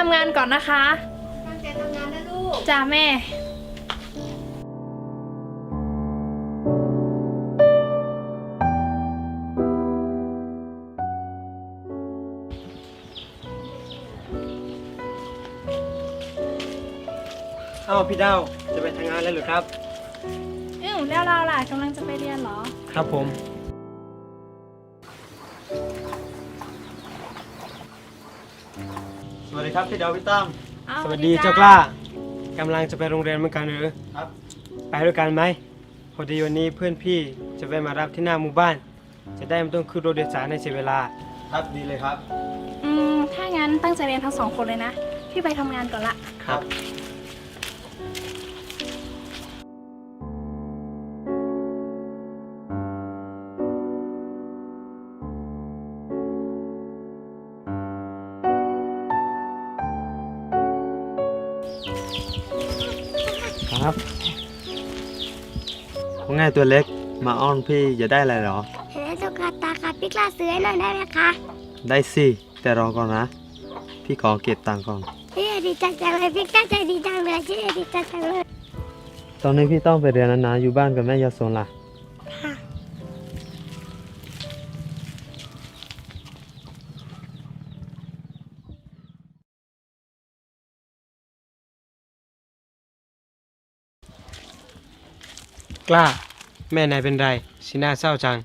ไปทำงานก่อนนะคะ ตั้งใจทำงานนะลูก จ้าแม่เอ้าพี่ดาวจะไปทำงานแล้วหรือครับ อือแล้วเราล่ะกำลังจะไปเรียนเหรอ ครับผม สวัสดีครับพี่ดาวพี่ตั้มอ้าวสวัสดีเจ้ากล้ากำลังจะไปโรงเรียนเหมือนกันหรือ ครับ ไปด้วยกันไหมพอดีวันนี้เพื่อนพี่จะไปมารับที่หน้าหมู่บ้าน จะได้ไม่ต้องขึ้นรถโดยสารในเสียเวลา ครับดีเลยครับ อืมถ้างั้นตั้งใจเรียนทั้งสองคนเลยนะ พี่ไปทำงานก่อนละ ครับ ครับว่าไงตัวเล็กมาอ้อนพี่จะได้อะไรเหรอเฮ้ตุ๊กตาค่ะพี่กล้าซื้อให้หน่อยได้ไหมคะได้สิ แต่รอก่อนนะ พี่ขอเก็บตังค์ก่อน พี่ดีใจจังเลยพี่กล้าใจดีจังเลยพี่ดีใจจังเลย ตอนนี้พี่ต้องไปเรียนแล้วนะอยู่บ้านกับแม่ยาโซนล่ะค่ะ กล้า แม่นายเป็นไรสีหน้าเศร้าจัง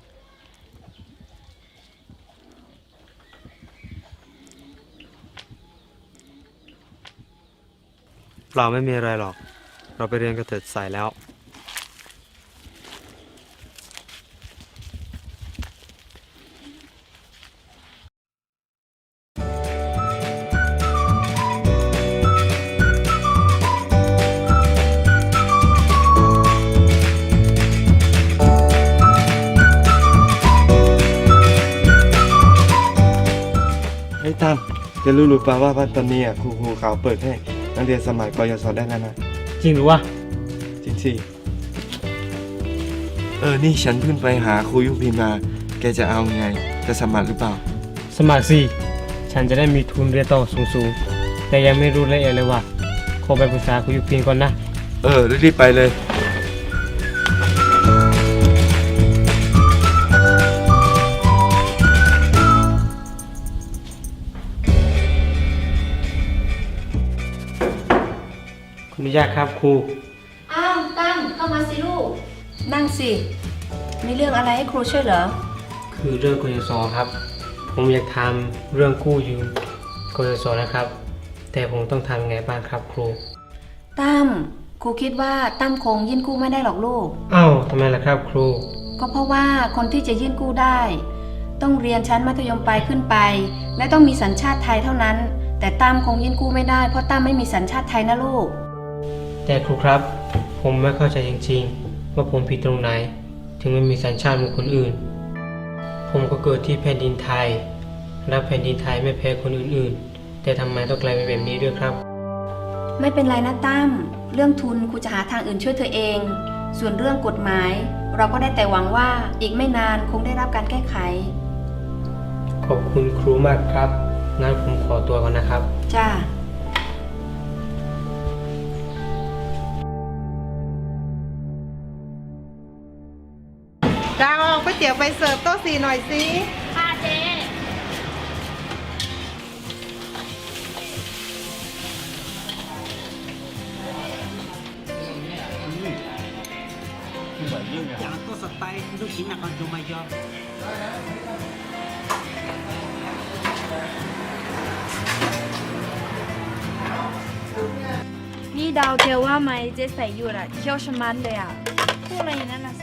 เราไม่มีอะไรหรอก เราไปเรียนกันเถิดสายแล้ว ตั้มแกรู้หรือเปล่าว่าตอนนี้อะครูครูเขาเปิดให้นักเรียนสมัครกยศได้แล้วนะจริงหรือวะจริงสิเออนี่ฉันเพิ่งไปหาครูยุพินมาแกจะเอาไงจะสมัครหรือเปล่า สมัครสิฉันจะได้มีทุนเรียนต่อสูงๆ แต่ยังไม่รู้รายละเอียดเลยว่าขอไปปรึกษาคุณยุพินก่อนนะ เออรีบๆไปเลย คุณอนุญาตครับครู อ้าวตั้มเข้ามาสิลูก นั่งสิ มีเรื่องอะไรให้ครูช่วยเหรอ คือเรื่องกยศครับ ผมอยากทำเรื่องกู้ยืมกยศนะครับ แต่ผมต้องทำไงบ้างครับครู ตั้มครูคิดว่าตั้มคงยื่นกู้ไม่ได้หรอกลูก อ้าวทำไมล่ะครับครู ก็เพราะว่าคนที่จะยื่นกู้ได้ ต้องเรียนชั้นมัธยมปลายขึ้นไป และต้องมีสัญชาติไทยเท่านั้น แต่ตั้มคงยื่นกู้ไม่ได้เพราะตั้มไม่มีสัญชาติไทยนะลูก แต่ครูครับ ผมไม่เข้าใจจริงๆ ว่าผมผิดตรงไหน ถึงไม่มีสัญชาติเหมือนคนอื่น ผมก็เกิดที่แผ่นดินไทยและแผ่นดินไทยไม่แพ้คนอื่นๆ แต่ทำไมต้องกลายเป็นแบบนี้ด้วยครับ ไม่เป็นไรนะตั้มเรื่องทุนครูจะหาทางอื่นช่วยเธอเอง ส่วนเรื่องกฎหมาย เราก็ได้แต่หวังว่าอีกไม่นานคงได้รับการแก้ไข ขอบคุณครูมากครับงั้นผมขอตัวก่อนนะครับ จ้า ดาวเอาก๋วยเตี๋ยวไปเสิร์ฟโต๊ะสี่หน่อยสิค่ะเจ๊ Jangan kau setai itu Cina kan cuma jawab. นี่ดาวเกลว่าไหมเจ๊ใส่อยู่น่ะเคี้ยวชะมัดเลยอะพูดอะไรอย่างนั้นล่ะ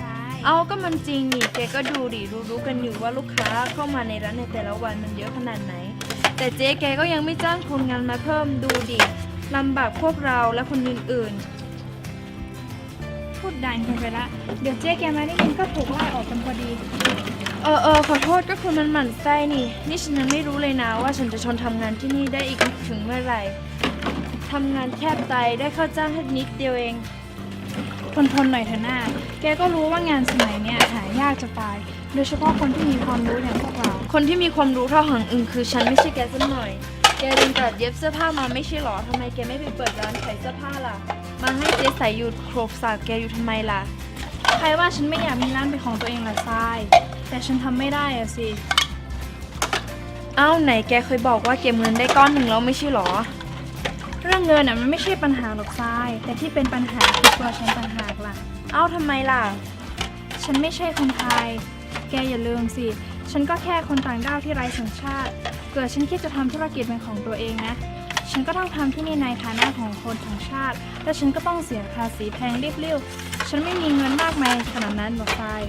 เอาก็มันจริงนี่แกก็ดูดิรู้รู้ๆกันอยู่ว่าลูกค้าเข้ามาในร้านในแต่ละวันมันเยอะขนาดไหน แต่เจ๊แกก็ยังไม่จ้างคนงานมาเพิ่มดูดิลำบากพวกเราและคนอื่นๆ พูดดังเกินไปละ เดี๋ยวเจ๊แกมาได้ยินก็ถูกไล่ออกกันพอดี เออเออขอโทษก็คือมันหมั่นไส้นี่ นี่ฉันยังไม่รู้เลยนะว่าฉันจะทนทำงานที่นี่ได้อีกถึงเมื่อไหร่ทำงานแคบใจได้ค่าจ้างแค่นิดเดียวเอง ทนทนหน่อยเถอะหน้า แกก็รู้ว่างานสมัยเนี้ยหายากจะตาย โดยเฉพาะคนที่มีความรู้อย่างพวกเรา คนที่มีความรู้เท่าหังอึงคือฉันไม่ใช่แกสักหน่อย แกแกเดินตัดเย็บเสื้อผ้ามาไม่ใช่หรอทำไมแกไม่ไปเปิดร้านขายเสื้อผ้าล่ะ มาให้เจ๊ใส่อยู่โครบสากแกอยู่ทำไมล่ะ ใครว่าฉันไม่อยากมีร้านเป็นของตัวเองล่ะทราย แต่ฉันทำไม่ได้อะสิ เอ้าไหนแกเคยบอกว่าเก็บเงินได้ก้อนหนึ่งแล้วไม่ใช่หรอ เรื่องเงินอะมันไม่ใช่ปัญหาหรอกทราย แต่ที่เป็นปัญหาคือตัวฉันต่างหากล่ะ เอ้าทำไมล่ะ ฉันไม่ใช่คนไทย แกอย่าลืมสิ ฉันก็แค่คนต่างด้าวที่ไร้สัญชาติ เกิดฉันคิดจะทำธุรกิจเป็นของตัวเองนะ ฉันก็ต้องทำที่นี่ในฐานะของคนต่างชาติ และฉันก็ต้องเสียภาษีแพงเรียบๆฉันไม่มีเงินมากมายขนาดนั้นหรอกทราย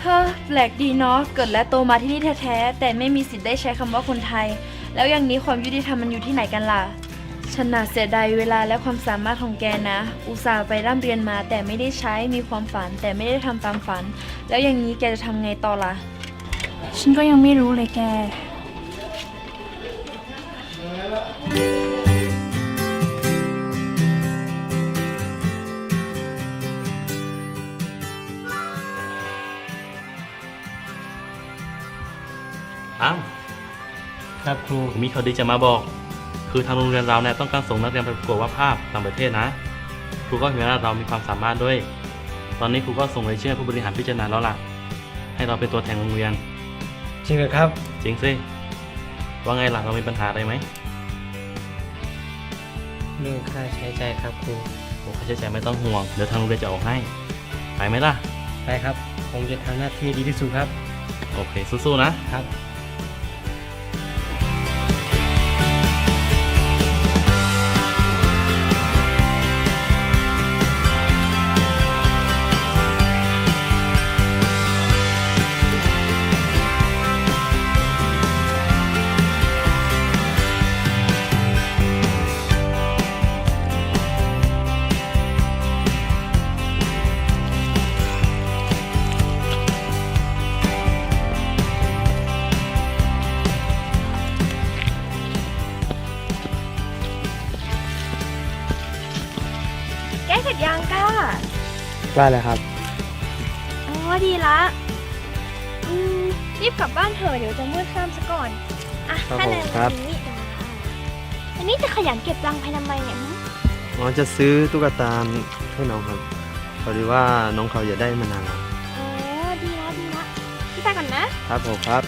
เฮ้อแปลกดีเนาะ เกิดและโตมาที่นี่แท้ๆ แต่ไม่มีสิทธิ์ได้ใช้คำว่าคนไทย แล้วอย่างนี้ความยุติธรรมมันอยู่ที่ไหนกันล่ะ ฉันน่ะเสียดายเวลาและความสามารถของแกนะ อุตส่าห์ไปร่ำเรียนมาแต่ไม่ได้ใช้ มีความฝันแต่ไม่ได้ทำตามฝัน แล้วอย่างนี้แกจะทำไงต่อล่ะ ฉันก็ยังไม่รู้เลยแก อ้าวครับครูผมมีข่าวดีจะมาบอก คือทางโรงเรียนเราเนี่ยต้องการส่งนักเรียนไปประกวดวาดภาพต่างประเทศนะครูก็เห็นว่าเรามีความสามารถด้วย ตอนนี้ครูก็ส่งรายชื่อให้ผู้บริหารพิจารณาแล้วล่ะ ให้เราเป็นตัวแทนโรงเรียน จริงเหรอครับ จริงสิว่าไงล่ะเรามีปัญหาอะไรไหมเรื่องค่าใช้จ่ายครับครูโอ้ค่าใช้จ่ายไม่ต้องห่วงเดี๋ยวทางโรงเรียนจะออกให้ไปไหมล่ะ ไปครับ ผมจะทำหน้าที่ดีที่สุดครับ โอเคสู้ๆนะครับ ได้เลยครับ อ๋อดีละอืมรีบกลับบ้านเถอะเดี๋ยวจะมืดค่ำซะก่อน อะครับถ้าผมในครับวันนี้อันนี้จะขยันเก็บรังภายทำไมเนี่ยหึน้องจะซื้อตุ๊กตาให้น้องครับพอดีว่าน้องเขาอยากได้มานานแล้วอ๋อดีละดีละพี่ไปก่อนนะ ครับผมครับ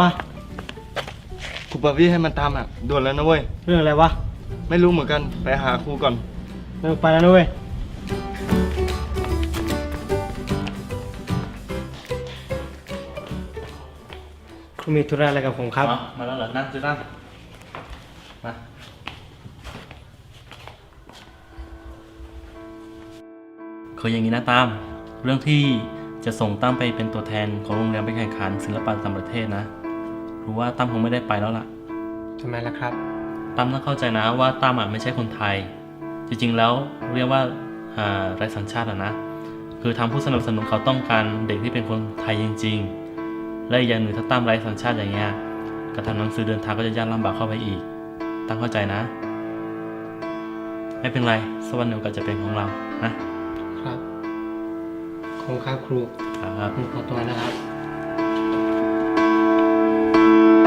วะครูปาวี่ให้มันทำอะด่วนแล้วนะเว้ย เรื่องอะไรวะไม่รู้เหมือนกัน ไปหาครูก่อนไม่ต้องไปแล้วนะเว้ยครูมีธุระอะไรกับผมครับ อ๋อมาแล้วเหรอ นั่งสินั่งมา คืออย่างนี้นะตาม เรื่องที่จะส่งตั้มไปเป็นตัวแทนของโรงเรียนไปแข่งขันศิลปะต่างประเทศนะ รู้ว่าตั้มคงไม่ได้ไปแล้วล่ะ ทำไมล่ะครับ ตั้มต้องเข้าใจนะว่าตั้มอะไม่ใช่คนไทย จริงๆแล้วเรียกว่าอ่าไร้สัญชาติอะนะ คือทางผู้สนับสนุนเขาต้องการเด็กที่เป็นคนไทยจริง ๆ และอีกอย่างหนึ่งถ้าตั้มไร้สัญชาติอย่างเงี้ยการทำหนังสือเดินทางก็จะยากลำบากเข้าไปอีก ตั้มเข้าใจนะ ไม่เป็นไรสักวันหนึ่งก็จะเป็นของเรานะครับขอบคุณครับครูครับ ผมขอตัวนะครับ ต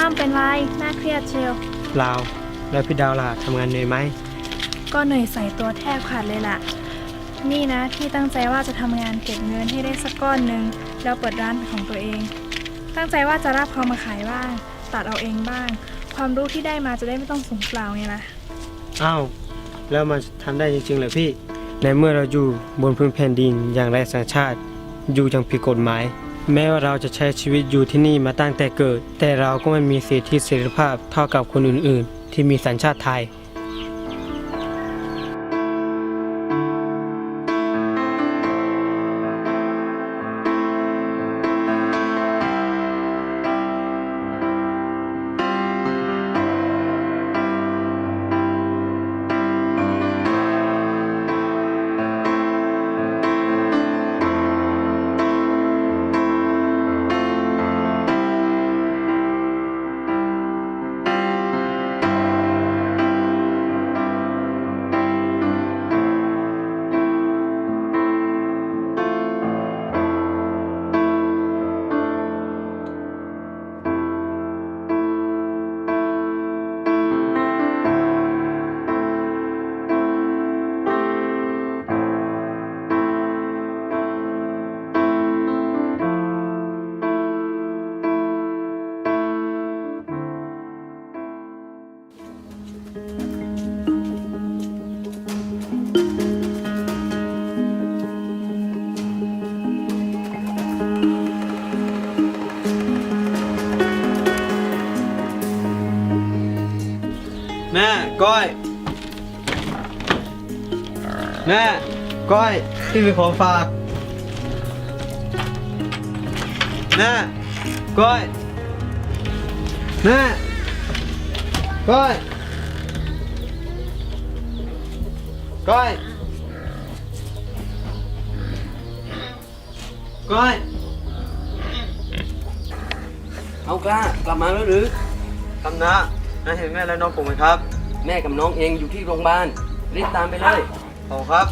ามเป็นไรน่าเครียดเชียวลาว แล้วพี่ดาวล่ะทำงานเหนื่อยไหม ก็เหนื่อยใส่ตัวแทบขาดเลยล่ะ นี่นะที่ตั้งใจว่าจะทำงานเก็บเงินให้ได้สักก้อนหนึ่ง แล้วเปิดร้านของตัวเอง ตั้งใจว่าจะรับเขามาขายบ้าง ตัดเอาเองบ้าง ความรู้ที่ได้มาจะได้ไม่ต้องสูญเปล่าไงล่ะ อ้าวแล้วมันทำได้จริงๆเหรอพี่ ในเมื่อเราอยู่บนพื้นแผ่นดินอย่างไร้สัญชาติ อยู่อย่างผิดกฎหมาย แม้ว่าเราจะใช้ชีวิตอยู่ที่นี่มาตั้งแต่เกิด แต่เราก็ไม่มีสิทธิเสรีภาพเท่ากับคนอื่นๆ ที่มีสัญชาติไทย ก้อยแม่ก้อยพี่มีของฝากแม่ก้อยแม่ก้อยก้อยก้อยเอากล้ากลับมาแล้วหรือคำนะนะเห็นแม่และน้องผมไหมครับ แม่กับน้องเองอยู่ที่โรงพยาบาลรีบตามไปเลย ขอบคุณครับ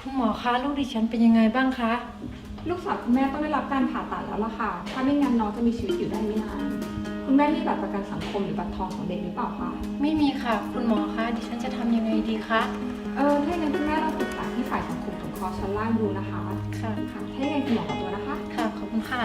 คุณหมอคะลูกดิฉันเป็นยังไงบ้างคะ ลูกสาวคุณแม่ต้องได้รับการผ่าตัดแล้วล่ะค่ะ ถ้าไม่งั้นน้องจะมีชีวิตอยู่ได้ไม่นาน คุณแม่มีบัตรประกันสังคมหรือบัตรทองของเด็กหรือเปล่าคะ ไม่มีค่ะ คุณหมอคะดิฉันจะทำยังไงดีคะ เออถ้าอย่างนั้นคุณแม่เราปรึกษาที่ฝ่ายสังคมสงเคราะห์ชั้นล่างดูนะคะค่ะ ค่ะถ้าอย่างนั้นคุณหมอขอตัวนะคะ ค่ะ ขอบคุณค่ะ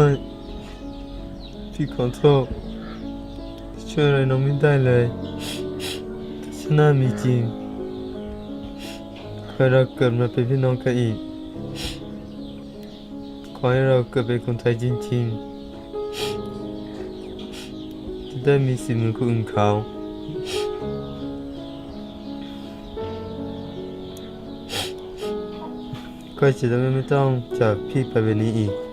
ก้อยพี่ขอโทษช่วยอะไรน้องไม่ได้เลยแต่ฉันน่ามีจริงขอให้เราเกิดมาเป็นพี่น้องกันอีก ขอให้เราเกิดเป็นคนไทยจริงๆ จะได้มีสิทธิ์เหมือนคนอื่นเขาก็จะได้ไม่ต้องจากพี่ไปแบบนี้อีก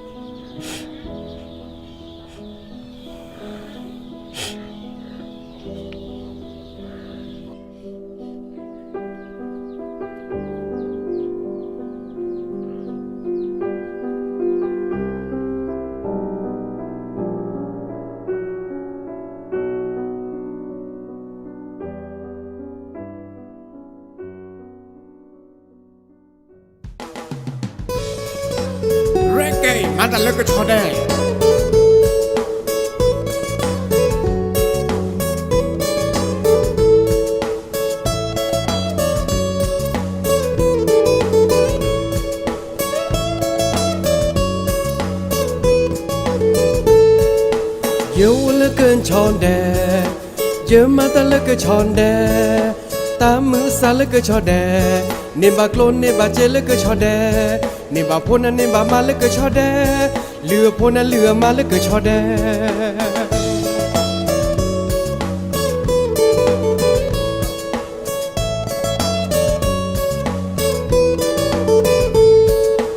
Reggae, manda look today. เยอะเหลือเกินชอนแดเยอะมาแต่เหลือ เนชอนแดตามมือสารเหลือเกินชอนนบากลนเนบาเจเหลือเกินชอนแดเนบาพนันเนบามาเลือเกินชอนแดเหลือพนันเหลือมาเลือเกินชอนแด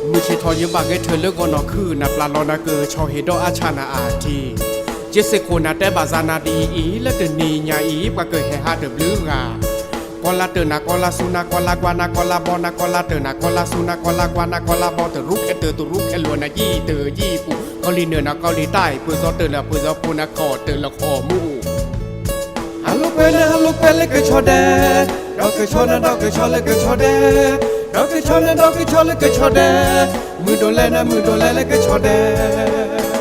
มือชิทอยังบางไงเธอเลิกงอนอคือนับลาลอนาเกอชอเฮดออาชานาอาทีเจสโคนาแต่บาซานาดีอีและเดนีญาอีปะเกอเฮฮาเดบลือกา กอลาเตนากอลาซูนากอลากวานากอลาบอนากอลาเตนากอลาซูนากอลากวานากอลาบอเตรุกเอเตอตุรุกเอลัวนายี่เตอยี่ปูเกาหลีเหนือนาเกาหลีใต้เปือซอเตอละเปือซอปูนาคอเตอละคอมูฮัลโหลเปเลฮัลโหลเปเลก็ชอแดดอกก็ชอนะดอกก็ชอเลก็ชอแดดอกก็ชอนะดอกก็ชอเลก็ชอแดมือโดนแลนะมือโดนแลเลก็ชอแด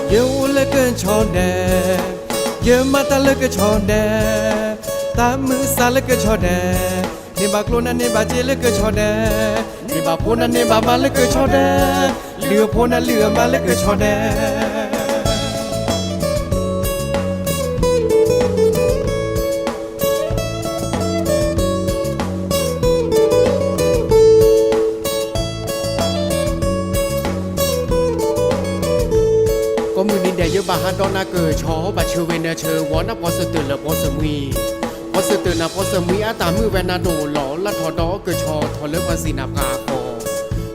เยอะเลก็ชอแดเยอมาตาเลก็ชอแด ตามมือสาเลก็ชอแดเนบากลนะเนบาเจเลก็ชอแดเนบาโพนะเนบามาเลก็ชอแดเหลือโพนะเหลือมาเลก็ชอแดก็มือนินเดยบาฮันดอนาเกอชอบาเชเวเนเชอวอนะปอสเตอร์ละปอสมี อเตอร์นะปอสมีอาตามือเวนาโดหลอละทอดอเกอชอทอเลปาสินาพาคอ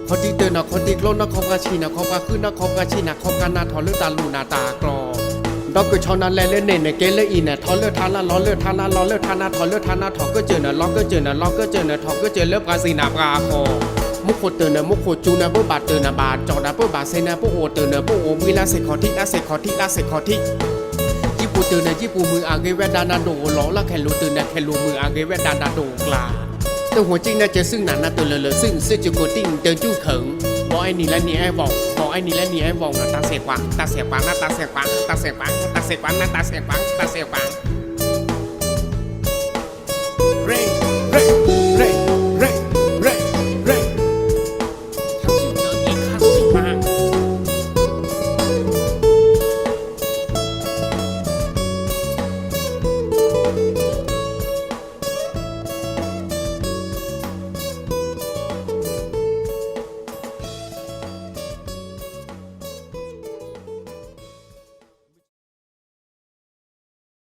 คอติเตือร์นะคอติกโลนะคอกาชีนะคอกาคือนะคอกาชีนะคอกานาทอเลตาลูนาตากรอดอกเกอชอนาแลเลเนเนเกเลอีนะทอเลทานาลอเลทานาลอเลทานาทอเลทานาทอกอเจอนะลอกอเจอนะลอกอเจอนะทอกอเจอเลปาสินาพาคอมุขโคเตือร์นะมุขโคจูนะเบบาเตือร์นะบาจอนะเบบาเซนะเบโอเตือร์นะเบโอมีลาเซคอทิลาเซคอทิลาเซคอทิญี่ ปุ่นเตอในะญี่ปุ่นมืออาเกเวดานาโดล้อละแคลูเตอในแคลูมืออาเกเวดานาโดกลาแต่หัวจริงน่าจะซึ่งหนานะเตอร์เลเลซึ่งซึ่งจะโกติ้งเจอจู้เขิงบอกไอ้นี่และนี่ไอ้บอกบอกไอ้นี่และนี่ไอ้บอกนะตาเสียกวางตาเสียกวางนะตาเสียกวางตาเสียกวางตาเสียกวางนะตาเสียกวางตาเสียกวางเร่ง